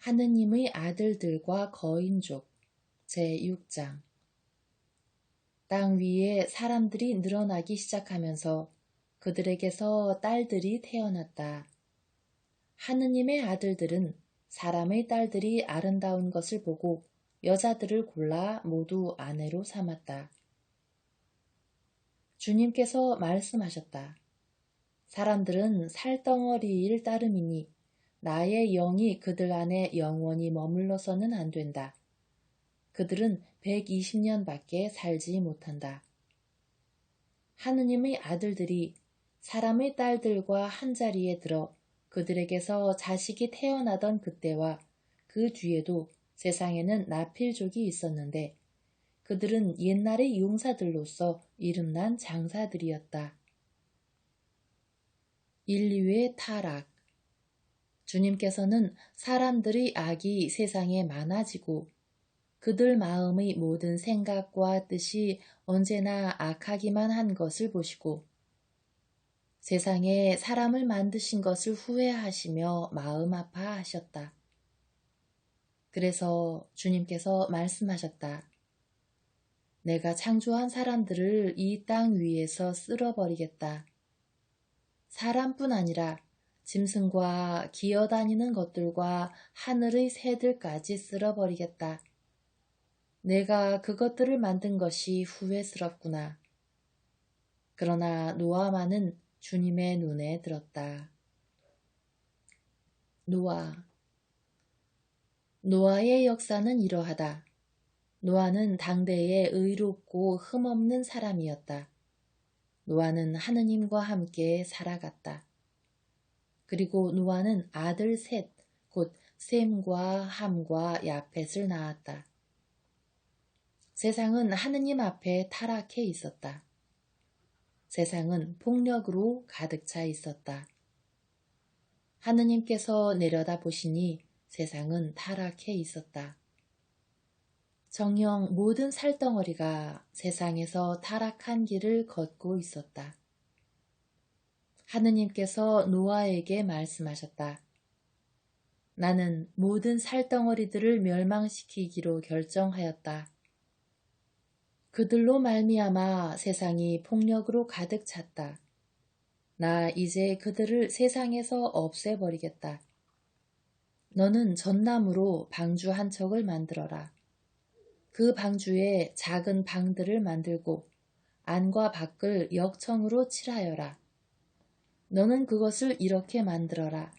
하느님의 아들들과 거인족 제6장 땅 위에 사람들이 늘어나기 시작하면서 그들에게서 딸들이 태어났다. 하느님의 아들들은 사람의 딸들이 아름다운 것을 보고 여자들을 골라 모두 아내로 삼았다. 주님께서 말씀하셨다. 사람들은 살덩어리일 따름이니 나의 영이 그들 안에 영원히 머물러서는 안 된다. 그들은 120년밖에 살지 못한다. 하느님의 아들들이 사람의 딸들과 한자리에 들어 그들에게서 자식이 태어나던 그때와 그 뒤에도 세상에는 나필족이 있었는데 그들은 옛날의 용사들로서 이름난 장사들이었다. 인류의 타락 주님께서는 사람들의 악이 세상에 많아지고 그들 마음의 모든 생각과 뜻이 언제나 악하기만 한 것을 보시고 세상에 사람을 만드신 것을 후회하시며 마음 아파하셨다. 그래서 주님께서 말씀하셨다. 내가 창조한 사람들을 이 땅 위에서 쓸어버리겠다. 사람뿐 아니라 짐승과 기어다니는 것들과 하늘의 새들까지 쓸어버리겠다. 내가 그것들을 만든 것이 후회스럽구나. 그러나 노아만은 주님의 눈에 들었다. 노아 노아의 역사는 이러하다. 노아는 당대에 의롭고 흠없는 사람이었다. 노아는 하느님과 함께 살아갔다. 그리고 노아는 아들 셋, 곧 셈과 함과 야펫을 낳았다. 세상은 하느님 앞에 타락해 있었다. 세상은 폭력으로 가득 차 있었다. 하느님께서 내려다 보시니 세상은 타락해 있었다. 정녕 모든 살덩어리가 세상에서 타락한 길을 걷고 있었다. 하느님께서 노아에게 말씀하셨다. 나는 모든 살덩어리들을 멸망시키기로 결정하였다. 그들로 말미암아 세상이 폭력으로 가득 찼다. 나 이제 그들을 세상에서 없애버리겠다. 너는 전나무로 방주 한 척을 만들어라. 그 방주에 작은 방들을 만들고 안과 밖을 역청으로 칠하여라. 너는 그것을 이렇게 만들어라.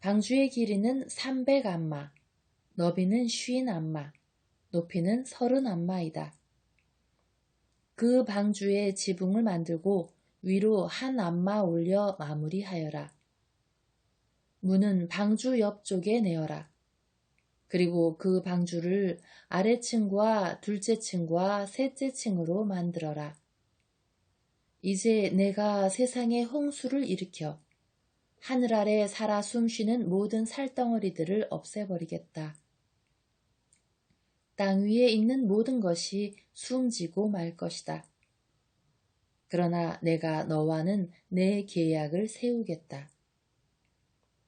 방주의 길이는 300안마, 너비는 50안마, 높이는 30안마이다. 그 방주에 지붕을 만들고 위로 한 안마 올려 마무리하여라. 문은 방주 옆쪽에 내어라. 그리고 그 방주를 아래층과 둘째 층과 셋째 층으로 만들어라. 이제 내가 세상에 홍수를 일으켜 하늘 아래 살아 숨쉬는 모든 살덩어리들을 없애버리겠다. 땅 위에 있는 모든 것이 숨지고 말 것이다. 그러나 내가 너와는 내 계약을 세우겠다.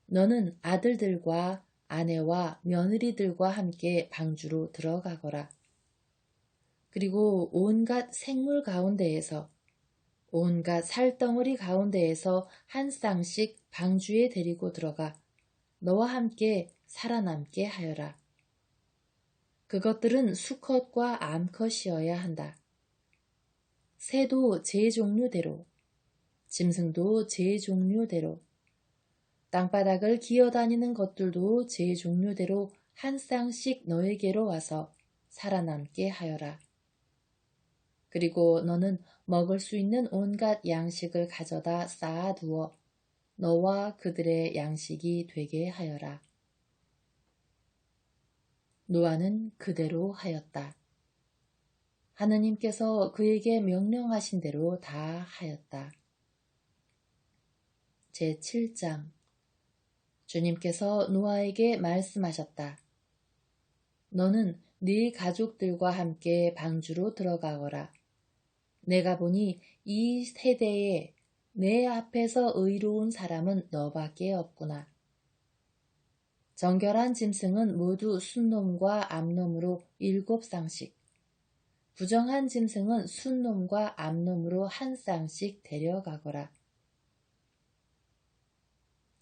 너는 아들들과 아내와 며느리들과 함께 방주로 들어가거라. 그리고 온갖 생물 가운데에서 온갖 살덩어리 가운데에서 한 쌍씩 방주에 데리고 들어가 너와 함께 살아남게 하여라. 그것들은 수컷과 암컷이어야 한다. 새도 제 종류대로, 짐승도 제 종류대로, 땅바닥을 기어다니는 것들도 제 종류대로 한 쌍씩 너에게로 와서 살아남게 하여라. 그리고 너는 먹을 수 있는 온갖 양식을 가져다 쌓아두어 너와 그들의 양식이 되게 하여라. 노아는 그대로 하였다. 하느님께서 그에게 명령하신 대로 다 하였다. 제 7장 주님께서 노아에게 말씀하셨다. 너는 네 가족들과 함께 방주로 들어가거라. 내가 보니 이 세대에 내 앞에서 의로운 사람은 너밖에 없구나. 정결한 짐승은 모두 순놈과 암놈으로 일곱 쌍씩, 부정한 짐승은 순놈과 암놈으로 한 쌍씩 데려가거라.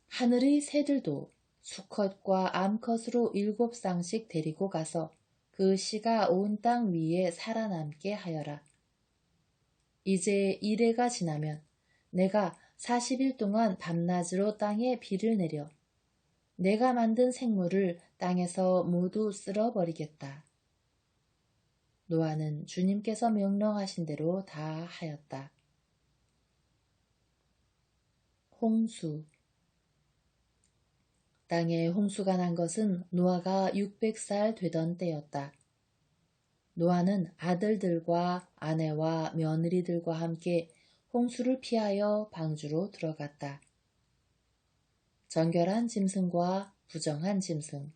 하늘의 새들도 수컷과 암컷으로 일곱 쌍씩 데리고 가서 그 씨가 온 땅 위에 살아남게 하여라. 이제 이래가 지나면 내가 40일 동안 밤낮으로 땅에 비를 내려 내가 만든 생물을 땅에서 모두 쓸어버리겠다. 노아는 주님께서 명령하신 대로 다 하였다. 홍수 땅에 홍수가 난 것은 노아가 600살 되던 때였다. 노아는 아들들과 아내와 며느리들과 함께 홍수를 피하여 방주로 들어갔다. 정결한 짐승과 부정한 짐승,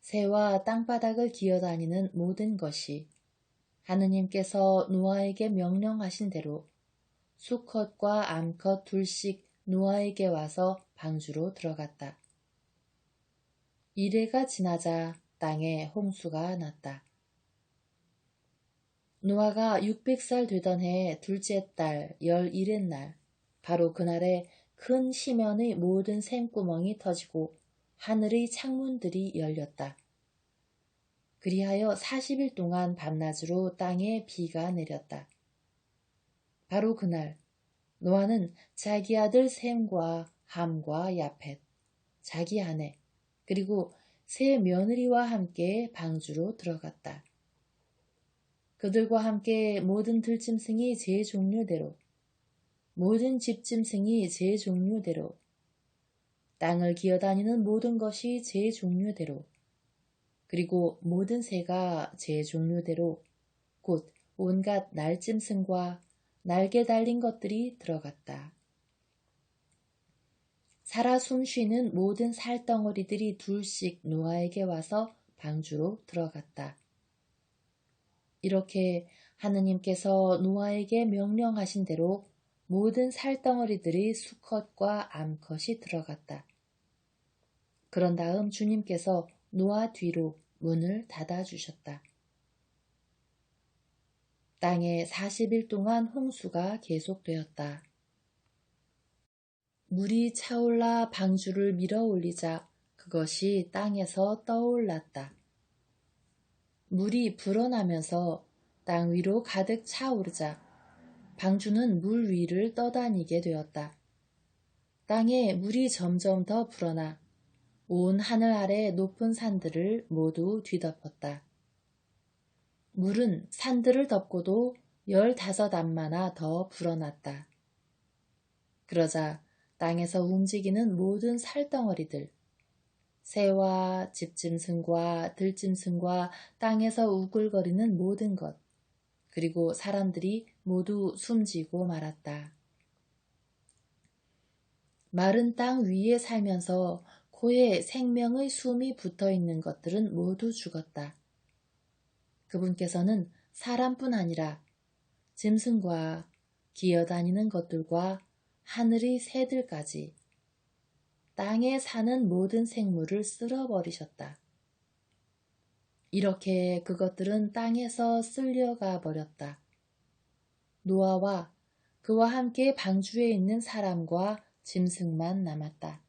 새와 땅바닥을 기어다니는 모든 것이 하느님께서 노아에게 명령하신 대로 수컷과 암컷 둘씩 노아에게 와서 방주로 들어갔다. 이래가 지나자 땅에 홍수가 났다. 노아가 600살 되던 해 둘째 달 열일의 날 바로 그날에 큰 시면의 모든 샘구멍이 터지고 하늘의 창문들이 열렸다. 그리하여 40일 동안 밤낮으로 땅에 비가 내렸다. 바로 그날 노아는 자기 아들 샘과 함과 야펫, 자기 아내, 그리고 세 며느리와 함께 방주로 들어갔다. 그들과 함께 모든 들짐승이 제 종류대로, 모든 집짐승이 제 종류대로, 땅을 기어다니는 모든 것이 제 종류대로, 그리고 모든 새가 제 종류대로, 곧 온갖 날짐승과 날개 달린 것들이 들어갔다. 살아 숨쉬는 모든 살덩어리들이 둘씩 노아에게 와서 방주로 들어갔다. 이렇게 하느님께서 노아에게 명령하신 대로 모든 살덩어리들이 수컷과 암컷이 들어갔다. 그런 다음 주님께서 노아 뒤로 문을 닫아주셨다. 땅에 40일 동안 홍수가 계속되었다. 물이 차올라 방주를 밀어 올리자 그것이 땅에서 떠올랐다. 물이 불어나면서 땅 위로 가득 차오르자 방주는 물 위를 떠다니게 되었다. 땅에 물이 점점 더 불어나 온 하늘 아래 높은 산들을 모두 뒤덮었다. 물은 산들을 덮고도 열다섯 암마나 더 불어났다. 그러자 땅에서 움직이는 모든 살덩어리들, 새와 집짐승과 들짐승과 땅에서 우글거리는 모든 것, 그리고 사람들이 모두 숨지고 말았다. 마른 땅 위에 살면서 코에 생명의 숨이 붙어 있는 것들은 모두 죽었다. 그분께서는 사람뿐 아니라 짐승과 기어다니는 것들과 하늘의 새들까지 땅에 사는 모든 생물을 쓸어버리셨다. 이렇게 그것들은 땅에서 쓸려가 버렸다. 노아와 그와 함께 방주에 있는 사람과 짐승만 남았다.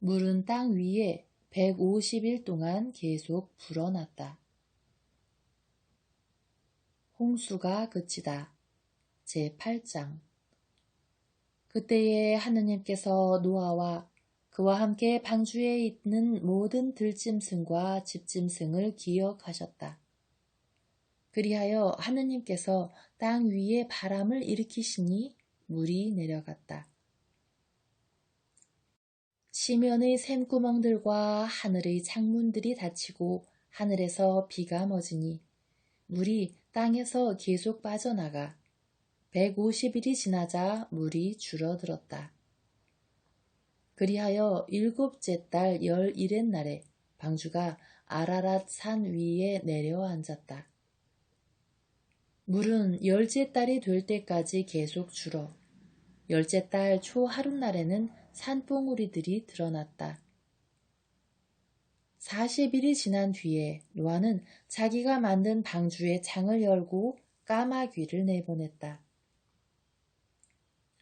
물은 땅 위에 150일 동안 계속 불어났다. 홍수가 그치다. 제8장 그때에 하느님께서 노아와 그와 함께 방주에 있는 모든 들짐승과 집짐승을 기억하셨다. 그리하여 하느님께서 땅 위에 바람을 일으키시니 물이 내려갔다. 시면의 샘구멍들과 하늘의 창문들이 닫히고 하늘에서 비가 멎으니 물이 땅에서 계속 빠져나가 150일이 지나자 물이 줄어들었다. 그리하여 일곱째 달 열일의 날에 방주가 아라랏 산 위에 내려앉았다. 물은 열째 달이 될 때까지 계속 줄어 열째 달 초 하룻날에는 산봉우리들이 드러났다. 40일이 지난 뒤에 노아는 자기가 만든 방주의 창을 열고 까마귀를 내보냈다.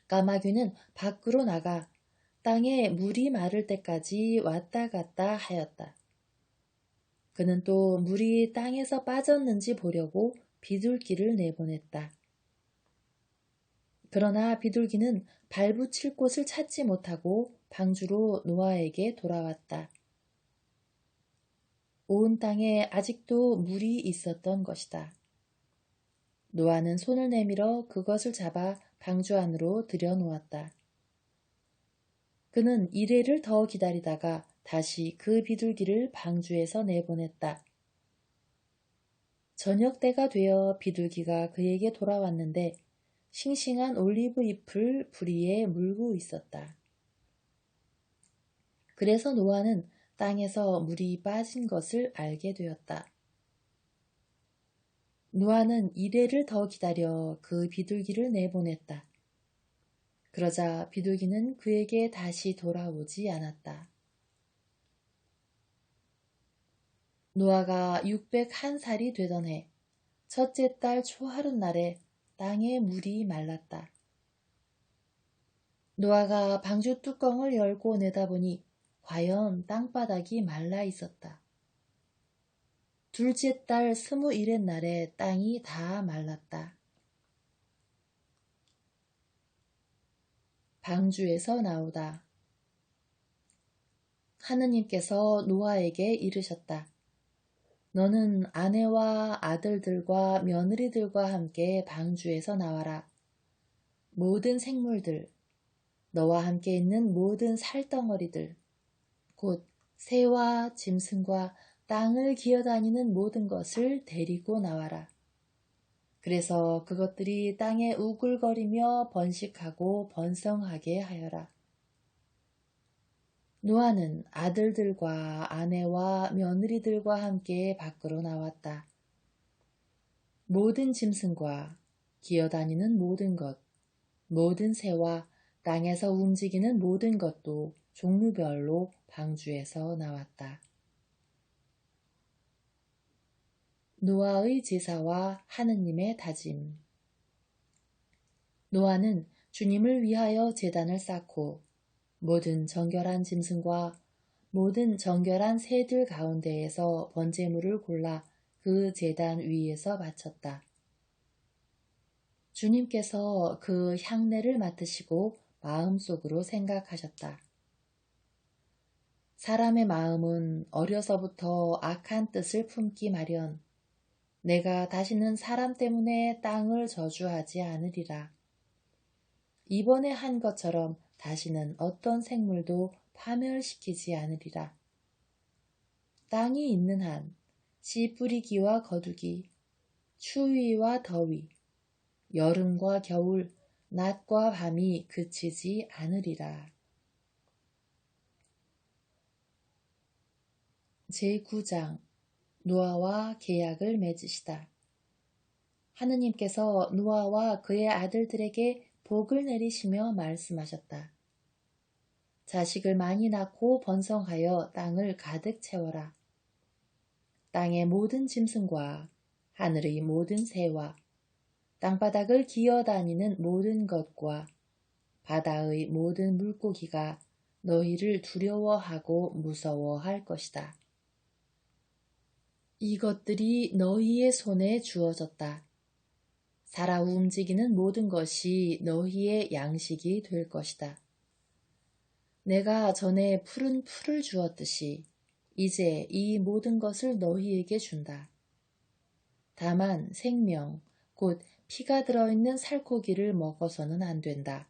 까마귀는 밖으로 나가 땅에 물이 마를 때까지 왔다 갔다 하였다. 그는 또 물이 땅에서 빠졌는지 보려고 비둘기를 내보냈다. 그러나 비둘기는 발붙일 곳을 찾지 못하고 방주로 노아에게 돌아왔다. 온 땅에 아직도 물이 있었던 것이다. 노아는 손을 내밀어 그것을 잡아 방주 안으로 들여놓았다. 그는 이래를 더 기다리다가 다시 그 비둘기를 방주에서 내보냈다. 저녁 때가 되어 비둘기가 그에게 돌아왔는데 싱싱한 올리브 잎을 부리에 물고 있었다. 그래서 노아는 땅에서 물이 빠진 것을 알게 되었다. 노아는 이래를 더 기다려 그 비둘기를 내보냈다. 그러자 비둘기는 그에게 다시 돌아오지 않았다. 노아가 601살이 되던 해, 첫째 달 초하룻날에 땅에 물이 말랐다. 노아가 방주 뚜껑을 열고 내다보니 과연 땅바닥이 말라 있었다. 둘째 달 스무일의 날에 땅이 다 말랐다. 방주에서 나오다. 하느님께서 노아에게 이르셨다. 너는 아내와 아들들과 며느리들과 함께 방주에서 나와라. 모든 생물들, 너와 함께 있는 모든 살덩어리들, 곧 새와 짐승과 땅을 기어다니는 모든 것을 데리고 나와라. 그래서 그것들이 땅에 우글거리며 번식하고 번성하게 하여라. 노아는 아들들과 아내와 며느리들과 함께 밖으로 나왔다. 모든 짐승과 기어다니는 모든 것, 모든 새와 땅에서 움직이는 모든 것도 종류별로 방주에서 나왔다. 노아의 제사와 하느님의 다짐 노아는 주님을 위하여 제단을 쌓고 모든 정결한 짐승과 모든 정결한 새들 가운데에서 번제물을 골라 그 제단 위에서 바쳤다. 주님께서 그 향내를 맡으시고 마음속으로 생각하셨다. 사람의 마음은 어려서부터 악한 뜻을 품기 마련. 내가 다시는 사람 때문에 땅을 저주하지 않으리라. 이번에 한 것처럼 다시는 어떤 생물도 파멸시키지 않으리라. 땅이 있는 한, 씨 뿌리기와 거두기, 추위와 더위, 여름과 겨울, 낮과 밤이 그치지 않으리라. 제9장 노아와 계약을 맺으시다. 하느님께서 노아와 그의 아들들에게 복을 내리시며 말씀하셨다. 자식을 많이 낳고 번성하여 땅을 가득 채워라. 땅의 모든 짐승과 하늘의 모든 새와 땅바닥을 기어다니는 모든 것과 바다의 모든 물고기가 너희를 두려워하고 무서워할 것이다. 이것들이 너희의 손에 주어졌다. 살아 움직이는 모든 것이 너희의 양식이 될 것이다. 내가 전에 푸른 풀을 주었듯이 이제 이 모든 것을 너희에게 준다. 다만 생명, 곧 피가 들어있는 살코기를 먹어서는 안 된다.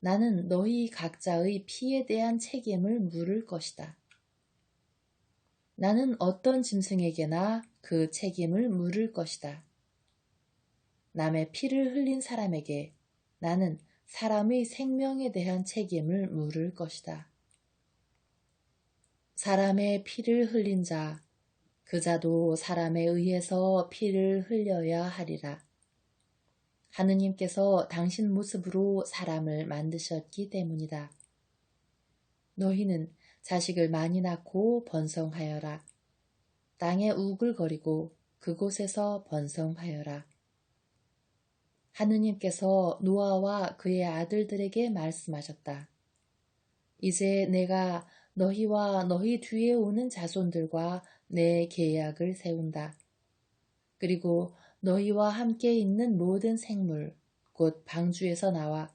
나는 너희 각자의 피에 대한 책임을 물을 것이다. 나는 어떤 짐승에게나 그 책임을 물을 것이다. 남의 피를 흘린 사람에게 나는 사람의 생명에 대한 책임을 물을 것이다. 사람의 피를 흘린 자, 그 자도 사람에 의해서 피를 흘려야 하리라. 하느님께서 당신 모습으로 사람을 만드셨기 때문이다. 너희는 자식을 많이 낳고 번성하여라. 땅에 우글거리고 그곳에서 번성하여라. 하느님께서 노아와 그의 아들들에게 말씀하셨다. 이제 내가 너희와 너희 뒤에 오는 자손들과 내 계약을 세운다. 그리고 너희와 함께 있는 모든 생물, 곧 방주에서 나와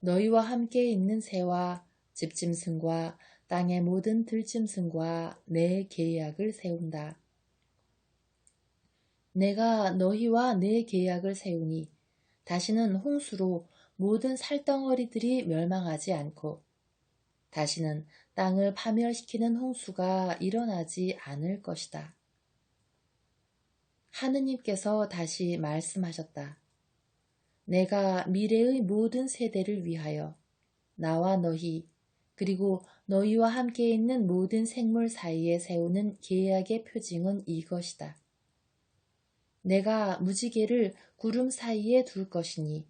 너희와 함께 있는 새와 집짐승과 땅의 모든 들짐승과 내 계약을 세운다. 내가 너희와 내 계약을 세우니 다시는 홍수로 모든 살덩어리들이 멸망하지 않고 다시는 땅을 파멸시키는 홍수가 일어나지 않을 것이다. 하느님께서 다시 말씀하셨다. 내가 미래의 모든 세대를 위하여 나와 너희 그리고 너희와 함께 있는 모든 생물 사이에 세우는 계약의 표징은 이것이다. 내가 무지개를 구름 사이에 둘 것이니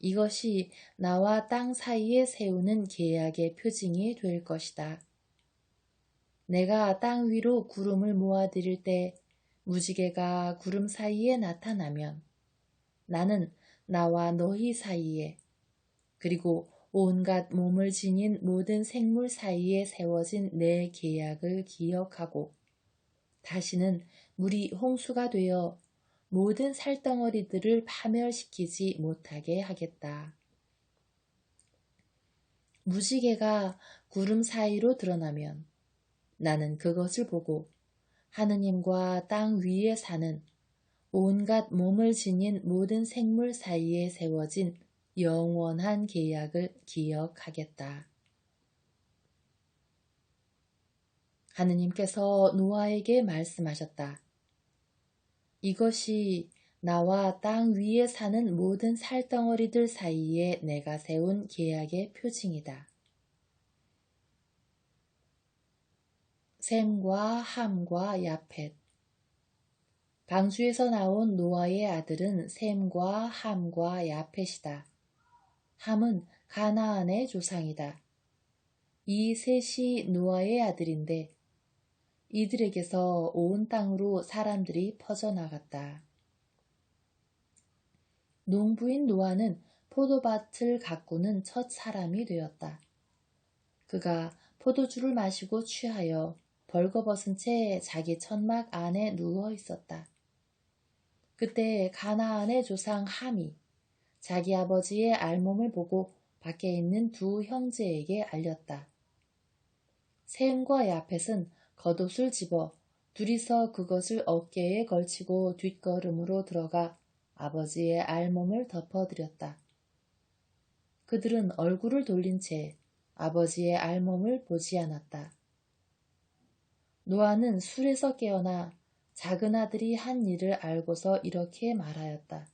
이것이 나와 땅 사이에 세우는 계약의 표징이 될 것이다. 내가 땅 위로 구름을 모아드릴 때 무지개가 구름 사이에 나타나면 나는 나와 너희 사이에 그리고 온갖 몸을 지닌 모든 생물 사이에 세워진 내 계약을 기억하고 다시는 물이 홍수가 되어 모든 살덩어리들을 파멸시키지 못하게 하겠다. 무지개가 구름 사이로 드러나면 나는 그것을 보고 하느님과 땅 위에 사는 온갖 몸을 지닌 모든 생물 사이에 세워진 영원한 계약을 기억하겠다. 하느님께서 노아에게 말씀하셨다. 이것이 나와 땅 위에 사는 모든 살덩어리들 사이에 내가 세운 계약의 표징이다. 샘과 함과 야펫 방주에서 나온 노아의 아들은 샘과 함과 야펫이다. 함은 가나안의 조상이다. 이 셋이 노아의 아들인데 이들에게서 온 땅으로 사람들이 퍼져나갔다. 농부인 노아는 포도밭을 가꾸는 첫 사람이 되었다. 그가 포도주를 마시고 취하여 벌거벗은 채 자기 천막 안에 누워 있었다. 그때 가나안의 조상 함이 자기 아버지의 알몸을 보고 밖에 있는 두 형제에게 알렸다. 셈과 야펫은 겉옷을 집어 둘이서 그것을 어깨에 걸치고 뒷걸음으로 들어가 아버지의 알몸을 덮어드렸다. 그들은 얼굴을 돌린 채 아버지의 알몸을 보지 않았다. 노아는 술에서 깨어나 작은 아들이 한 일을 알고서 이렇게 말하였다.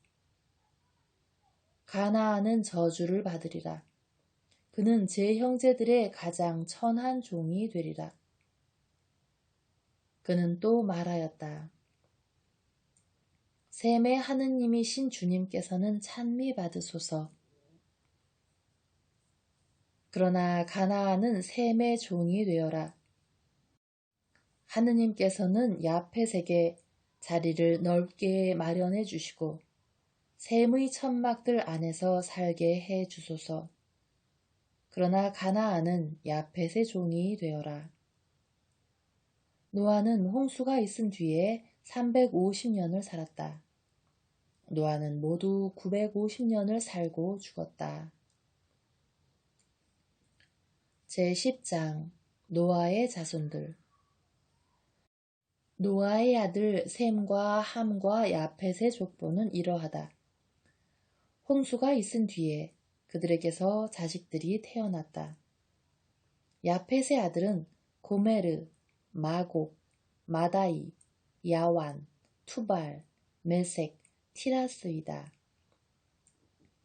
가나안은 저주를 받으리라. 그는 제 형제들의 가장 천한 종이 되리라. 그는 또 말하였다. 셈의 하느님이신 주님께서는 찬미 받으소서. 그러나 가나안은 셈의 종이 되어라. 하느님께서는 야펫에게 자리를 넓게 마련해 주시고 셈의 천막들 안에서 살게 해 주소서. 그러나 가나안은 야펫의 종이 되어라. 노아는 홍수가 있은 뒤에 350년을 살았다. 노아는 모두 950년을 살고 죽었다. 제10장 노아의 자손들 노아의 아들 셈과 함과 야펫의 족보는 이러하다. 홍수가 있은 뒤에 그들에게서 자식들이 태어났다. 야펫의 아들은 고메르, 마곡, 마다이, 야완, 투발, 메색, 티라스이다.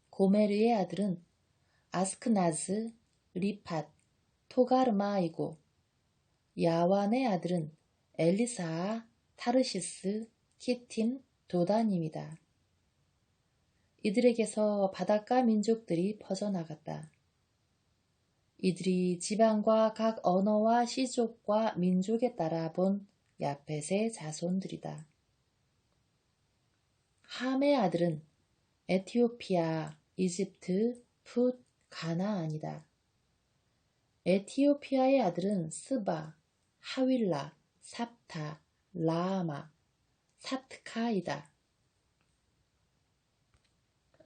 고메르의 아들은 아스크나즈, 리팟, 토가르마이고 야완의 아들은 엘리사, 타르시스, 키팀, 도다님이다. 이들에게서 바닷가 민족들이 퍼져나갔다. 이들이 지방과 각 언어와 시족과 민족에 따라 본 야펫의 자손들이다. 함의 아들은 에티오피아, 이집트, 풋, 가나아니다. 에티오피아의 아들은 스바, 하윌라, 삽타, 라아마, 사트카이다.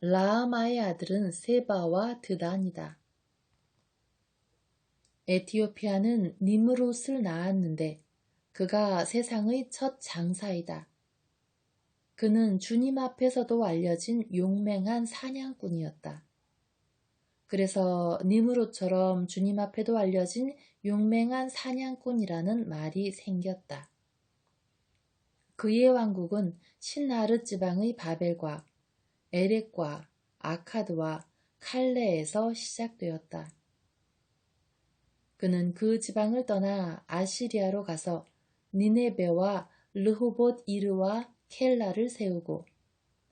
라아마의 아들은 세바와 드단이다. 에티오피아는 니므롯을 낳았는데 그가 세상의 첫 장사이다. 그는 주님 앞에서도 알려진 용맹한 사냥꾼이었다. 그래서 니므롯처럼 주님 앞에도 알려진 용맹한 사냥꾼이라는 말이 생겼다. 그의 왕국은 신하르 지방의 바벨과 에렉과 아카드와 칼레에서 시작되었다. 그는 그 지방을 떠나 아시리아로 가서 니네베와 르호봇 이르와 켈라를 세우고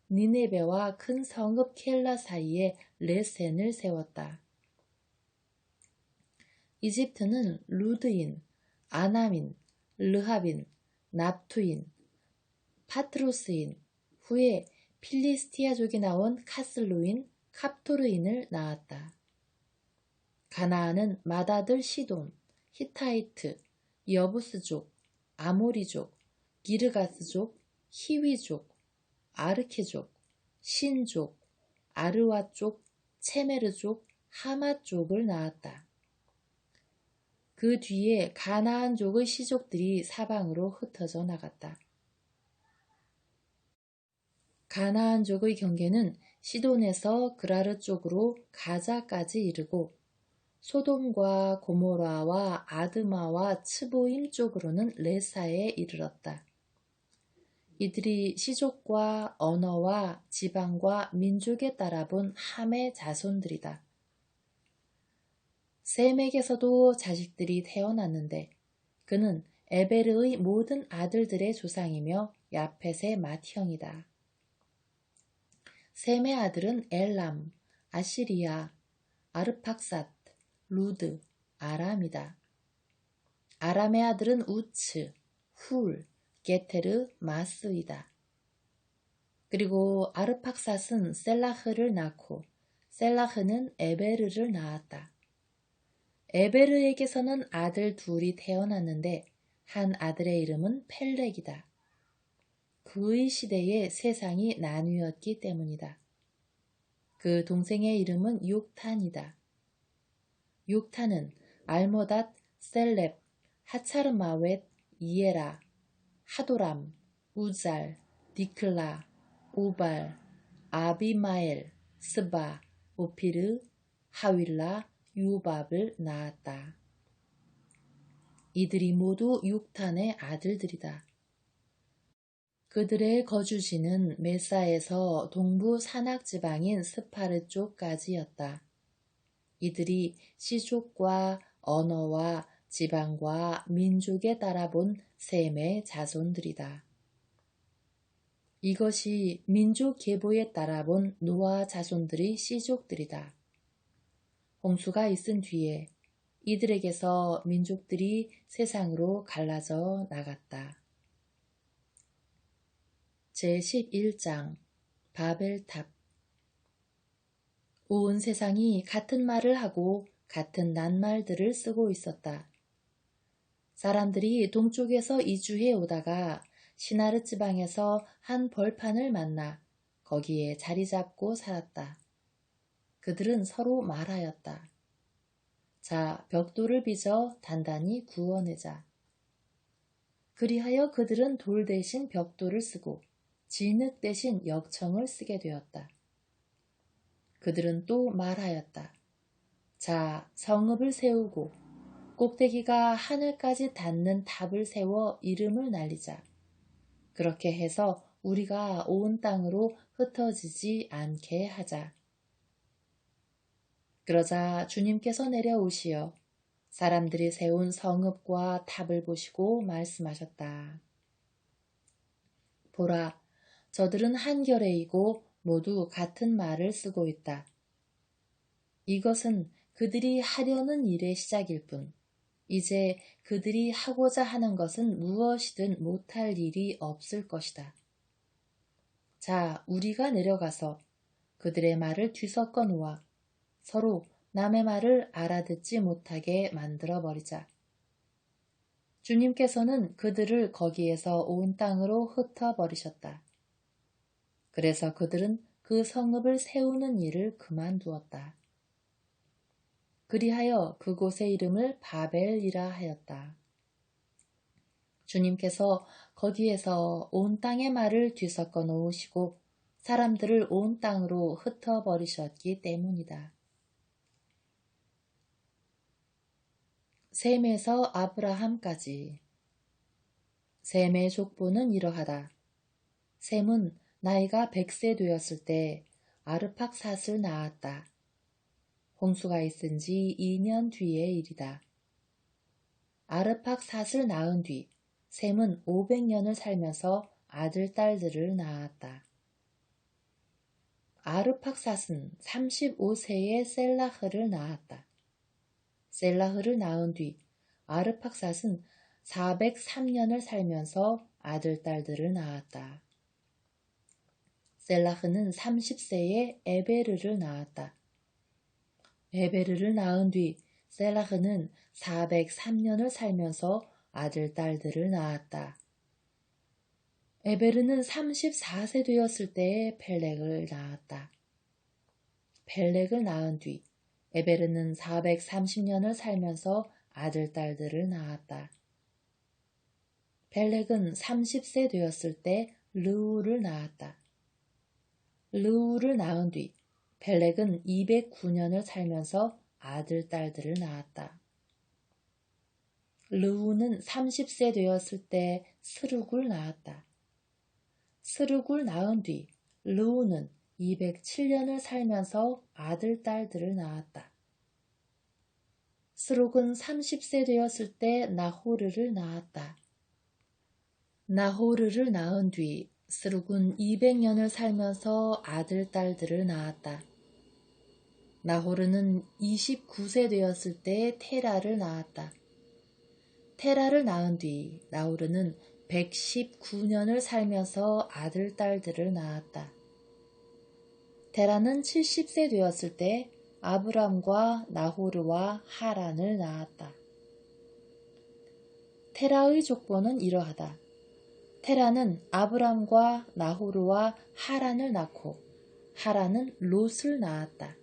니네베와 큰 성읍 켈라 사이에 레센을 세웠다. 이집트는 루드인, 아나민, 르하빈, 납투인, 파트로스인, 후에 필리스티아족이 나온 카슬루인, 캅토르인을 낳았다. 가나안은 마다들 시돈, 히타이트, 여부스족, 아모리족, 기르가스족, 히위족, 아르케족, 신족, 아르와족, 체메르족, 하마족을 낳았다. 그 뒤에 가나안족의 시족들이 사방으로 흩어져 나갔다. 가나안족의 경계는 시돈에서 그라르 쪽으로 가자까지 이르고 소돔과 고모라와 아드마와 츠보임 쪽으로는 레사에 이르렀다. 이들이 시족과 언어와 지방과 민족에 따라 본 함의 자손들이다. 셈에게서도 자식들이 태어났는데 그는 에베르의 모든 아들들의 조상이며 야펫의 맏형이다. 셈의 아들은 엘람, 아시리아, 아르팍삿, 루드, 아람이다. 아람의 아들은 우츠, 훌, 게테르, 마스이다. 그리고 아르팍삿은 셀라흐를 낳고 셀라흐는 에베르를 낳았다. 에베르에게서는 아들 둘이 태어났는데 한 아들의 이름은 펠렉이다. 그의 시대에 세상이 나뉘었기 때문이다. 그 동생의 이름은 욕탄이다. 욕탄은 알모닷, 셀렙, 하차르마웻, 이에라, 하도람, 우잘, 디클라, 오발, 아비마엘, 스바, 오피르, 하윌라, 유밥을 낳았다. 이들이 모두 육탄의 아들들이다. 그들의 거주지는 메사에서 동부 산악 지방인 스파르 쪽까지였다. 이들이 시족과 언어와 지방과 민족에 따라 본 셈의 자손들이다. 이것이 민족 계보에 따라 본 노아 자손들의 시족들이다. 홍수가 있은 뒤에 이들에게서 민족들이 세상으로 갈라져 나갔다. 제11장 바벨탑 온 세상이 같은 말을 하고 같은 낱말들을 쓰고 있었다. 사람들이 동쪽에서 이주해 오다가 시나르 지방에서 한 벌판을 만나 거기에 자리 잡고 살았다. 그들은 서로 말하였다. 자, 벽돌을 빚어 단단히 구워내자. 그리하여 그들은 돌 대신 벽돌을 쓰고 진흙 대신 역청을 쓰게 되었다. 그들은 또 말하였다. 자, 성읍을 세우고 꼭대기가 하늘까지 닿는 탑을 세워 이름을 날리자. 그렇게 해서 우리가 온 땅으로 흩어지지 않게 하자. 그러자 주님께서 내려오시어 사람들이 세운 성읍과 탑을 보시고 말씀하셨다. 보라, 저들은 한결레이고 모두 같은 말을 쓰고 있다. 이것은 그들이 하려는 일의 시작일 뿐, 이제 그들이 하고자 하는 것은 무엇이든 못할 일이 없을 것이다. 자, 우리가 내려가서 그들의 말을 뒤섞어 놓아 서로 남의 말을 알아듣지 못하게 만들어 버리자. 주님께서는 그들을 거기에서 온 땅으로 흩어 버리셨다. 그래서 그들은 그 성읍을 세우는 일을 그만두었다. 그리하여 그곳의 이름을 바벨이라 하였다. 주님께서 거기에서 온 땅의 말을 뒤섞어 놓으시고 사람들을 온 땅으로 흩어버리셨기 때문이다. 셈에서 아브라함까지 셈의 족보는 이러하다. 셈은 나이가 백세 되었을 때 아르팍삿을 낳았다. 홍수가 있은 지 2년 뒤의 일이다. 아르팍삿을 낳은 뒤 셈은 500년을 살면서 아들, 딸들을 낳았다. 아르팍삿은 35세에 셀라흐를 낳았다. 셀라흐를 낳은 뒤 아르팍삿은 403년을 살면서 아들, 딸들을 낳았다. 셀라흐는 30세에 에베르를 낳았다. 에베르를 낳은 뒤 셀라흐는 403년을 살면서 아들, 딸들을 낳았다. 에베르는 34세 되었을 때에 펠렉을 낳았다. 펠렉을 낳은 뒤 에베르는 430년을 살면서 아들, 딸들을 낳았다. 펠렉은 30세 되었을 때 르우를 낳았다. 르우를 낳은 뒤 펠렉은 209년을 살면서 아들, 딸들을 낳았다. 르우는 30세 되었을 때 스룩을 낳았다. 스룩을 낳은 뒤 르우는 207년을 살면서 아들, 딸들을 낳았다. 스룩은 30세 되었을 때 나호르를 낳았다. 나호르를 낳은 뒤 스룩은 200년을 살면서 아들, 딸들을 낳았다. 나호르는 29세 되었을 때 테라를 낳았다. 테라를 낳은 뒤 나호르는 119년을 살면서 아들, 딸들을 낳았다. 테라는 70세 되었을 때 아브람과 나호르와 하란을 낳았다. 테라의 족보는 이러하다. 테라는 아브람과 나호르와 하란을 낳고 하란은 롯을 낳았다.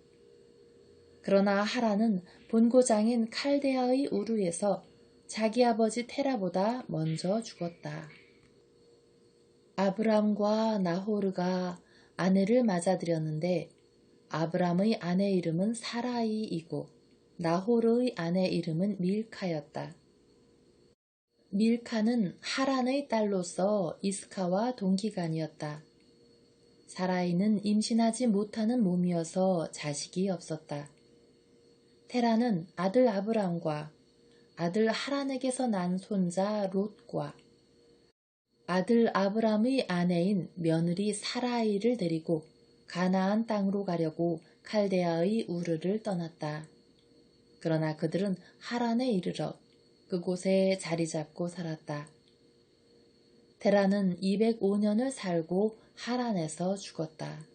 그러나 하란은 본고장인 칼데아의 우르에서 자기 아버지 테라보다 먼저 죽었다. 아브람과 나호르가 아내를 맞아들였는데 아브람의 아내 이름은 사라이이고 나호르의 아내 이름은 밀카였다. 밀카는 하란의 딸로서 이스카와 동기간이었다. 사라이는 임신하지 못하는 몸이어서 자식이 없었다. 테라는 아들 아브람과 아들 하란에게서 난 손자 롯과 아들 아브람의 아내인 며느리 사라이를 데리고 가나안 땅으로 가려고 칼데아의 우르를 떠났다. 그러나 그들은 하란에 이르러 그곳에 자리 잡고 살았다. 테라는 205년을 살고 하란에서 죽었다.